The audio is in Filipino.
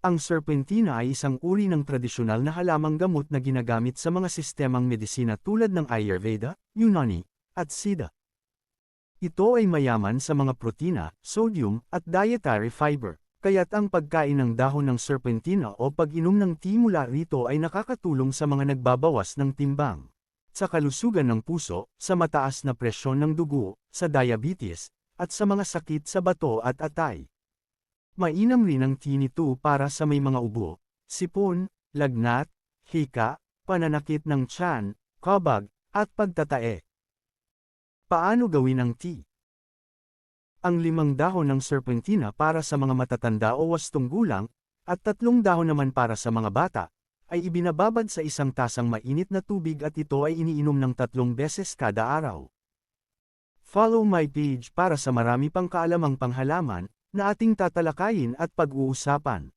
Ang serpentina ay isang uri ng tradisyonal na halamang gamot na ginagamit sa mga sistemang medisina tulad ng Ayurveda, Unani, at Siddha. Ito ay mayaman sa mga protina, sodium, at dietary fiber. Kaya't ang pagkain ng dahon ng serpentina o pag-inom ng tea mula rito ay nakakatulong sa mga nagbabawas ng timbang. Sa kalusugan ng puso, sa mataas na presyon ng dugo, sa diabetes, at sa mga sakit sa bato at atay. Mainam rin ang tea nito para sa may mga ubo, sipon, lagnat, hika, pananakit ng tiyan, kabag, at pagtatae. Paano gawin ang tea? Ang limang dahon ng serpentina para sa mga matatanda o wastong gulang, at tatlong dahon naman para sa mga bata, ay ibinababad sa isang tasang mainit na tubig at ito ay iniinom ng tatlong beses kada araw. Follow my page para sa marami pang kaalamang panghalaman na ating tatalakayin at pag-uusapan.